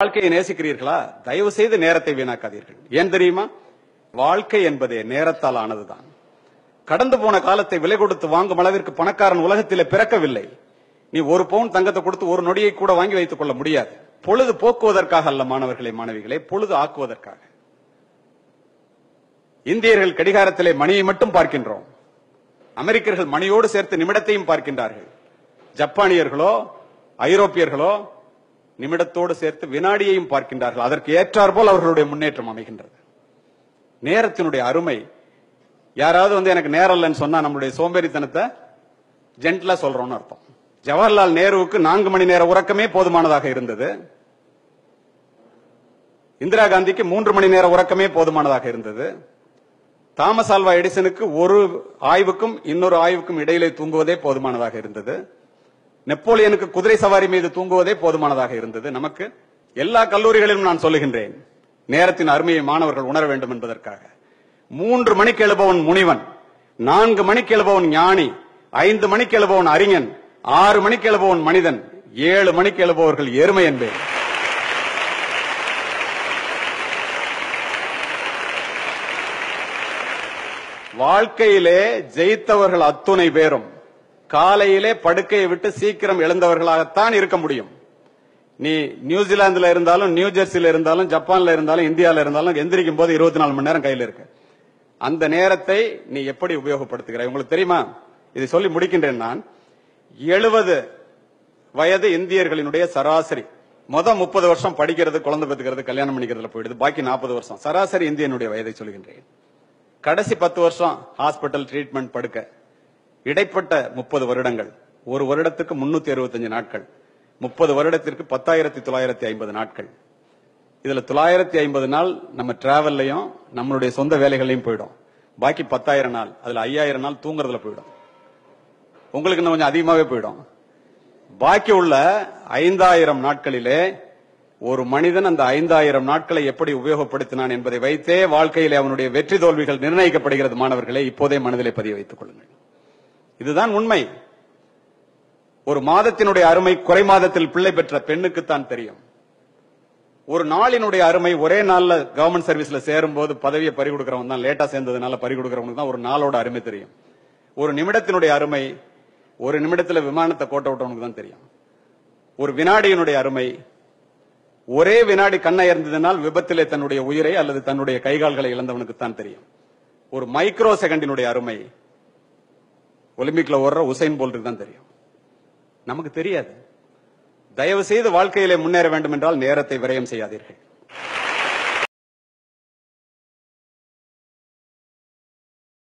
வாழ்க்கையை நேசிக்கிறீர்களா? தயவு செய்து நேரத்தை வீணாக்காதீர்கள். ஏன் தெரியுமா? வாழ்க்கை என்பதே நேரத்தால் ஆனதுதான். கடந்து போன காலத்தை விலை கொடுத்து வாங்கும் அளவிற்கு பணக்காரன் உலகத்திலே பிறக்கவில்லை. நீ ஒரு பவுன் தங்கத்தை கொடுத்து ஒரு நொடியை கூட வாங்கி வைத்துக் கொள்ள முடியாது. பொழுது போக்குவதற்காக அல்ல மாணவர்களை மாணவிகளை பொழுது ஆக்குவதற்காக. இந்தியர்கள் கடிகாரத்திலே மணியை மட்டும் பார்க்கின்றோம். அமெரிக்கர்கள் மணியோடு சேர்த்து நிமிடத்தையும் பார்க்கின்றார்கள். ஜப்பானியர்களோ ஐரோப்பியர்களோ நிமிடத்தோடு சேர்த்து வினாடியையும் பார்க்கின்றார்கள். அதற்கு ஏற்றாற்போல் அவர்களுடைய முன்னேற்றம் அமைகின்றது. நேரத்தினுடைய அருமை யாராவது வந்து எனக்கு நேரம் இல்லைன்னு சொன்னா நம்மளுடைய சோம்பேறித்தனத்தை ஜென்டலா சொல்றோம்னு அர்த்தம். ஜவஹர்லால் நேருவுக்கு நான்கு மணி நேர உறக்கமே போதுமானதாக இருந்தது. இந்திரா காந்திக்கு மூன்று மணி நேர உறக்கமே போதுமானதாக இருந்தது. தாமஸ் ஆல்வா எடிசனுக்கு ஒரு ஆய்வுக்கும் இன்னொரு ஆய்வுக்கும் இடையிலே தூங்குவதே போதுமானதாக இருந்தது. நெப்போலியனுக்கு குதிரை சவாரி மீது தூங்குவதே போதுமானதாக இருந்தது. நமக்கு எல்லா கல்லூரிகளிலும் நான் சொல்லுகின்றேன் நேரத்தின் அருமையை மாணவர்கள் உணர வேண்டும் என்பதற்காக. மூன்று மணிக்கு எழுபவன் முனிவன் நான்கு மணிக்கு எழுபவன் ஞானி ஐந்து மணிக்கு எழுபவன் அறிஞன் ஆறு மணிக்கு எழுபவன் மனிதன் ஏழு மணிக்கு எழுபவர்கள் எருமை என்பேன். வாழ்க்கையிலே ஜெயித்தவர்கள் அத்துணை பேரும். காலையிலே படுக்கையை விட்டு சீக்கிரம் எழுந்தவர்களாகத்தான் இருக்க முடியும். நீ நியூசிலாந்துல இருந்தாலும் நியூ ஜெர்சில இருந்தாலும் ஜப்பான்ல இருந்தாலும் இந்தியாவில இருந்தாலும் எந்திரிக்கும் போது இருபத்தி நாலு மணி நேரம் கையில் இருக்கு. அந்த நேரத்தை நீ எப்படி உபயோகப்படுத்துகிறாய்? உங்களுக்கு தெரியுமா? இதை சொல்லி முடிக்கின்றேன் நான். எழுபது வயது இந்தியர்களினுடைய சராசரி. மொத முப்பது வருஷம் படிக்கிறது குழந்தை பெற்றுக்கிறது கல்யாணம் பண்ணிக்கிறதுல போயிடுது. பாக்கி நாற்பது வருஷம். சராசரி இந்தியனுடைய வயதை சொல்கின்றேன். கடைசி பத்து வருஷம் ஹாஸ்பிட்டல் ட்ரீட்மெண்ட் படுக்க. இடைப்பட்ட முப்பது வருடங்கள். ஒரு வருடத்துக்கு முன்னூத்தி அறுபத்தஞ்சு நாட்கள். முப்பது வருடத்திற்கு பத்தாயிரத்தி தொள்ளாயிரத்தி ஐம்பது நாட்கள். இதுல தொள்ளாயிரத்தி ஐம்பது நாள் நம்ம டிராவல்லையும் நம்மளுடைய சொந்த வேலைகளையும் போயிடும். பாக்கி பத்தாயிரம் நாள் அதுல ஐயாயிரம் நாள் தூங்குறதுல போயிடும். உங்களுக்கு இன்னும் கொஞ்சம் அதிகமாவே போயிடும். பாக்கி உள்ள ஐந்தாயிரம் நாட்களிலே ஒரு மனிதன் அந்த ஐந்தாயிரம் நாட்களை எப்படி உபயோகப்படுத்தினான் என்பதை வைத்தே வாழ்க்கையிலே அவனுடைய வெற்றி தோல்விகள் நிர்ணயிக்கப்படுகிறது மாணவர்களை இப்போதே மனதிலே பதிய வைத்துக் கொள்ளுங்கள். இதுதான் உண்மை. ஒரு மாதத்தினுடைய அருமை குறை மாதத்தில் பிள்ளை பெற்ற பெண்ணுக்குத்தான் தெரியும். ஒரு நாளினுடைய அருமை ஒரே நாள்ல கவர்மெண்ட் சர்வீஸ்ல சேரும் போது பதவியை பறி கொடுக்கறவன் தான். லேட்டா சேர்ந்ததுனால பறி கொடுக்கறவனுக்கு தான் ஒரு நாளோட அருமை தெரியும். ஒரு நிமிடத்தினுடைய அருமை ஒரு நிமிடத்துல விமானத்தை கோட்டை விட்டவனுக்கு தான் தெரியும். ஒரு வினாடியினுடைய அருமை ஒரே வினாடி கண்ணை கண்ணயர்ந்ததினால் விபத்திலே தன்னுடைய உயிரை அல்லது தன்னுடைய கைகால்களை இழந்தவனுக்கு தான் தெரியும். ஒரு மைக்ரோ செகண்டினுடைய அருமை ஒலிம்பிக்ல ஓடுற உசைன் போல்ட்டுக்கு தான் தெரியும். நமக்கு தெரியாது. தயவு செய்து வாழ்க்கையிலே முன்னேற வேண்டும் என்றால் நேரத்தை விரயம் செய்யாதீர்கள்.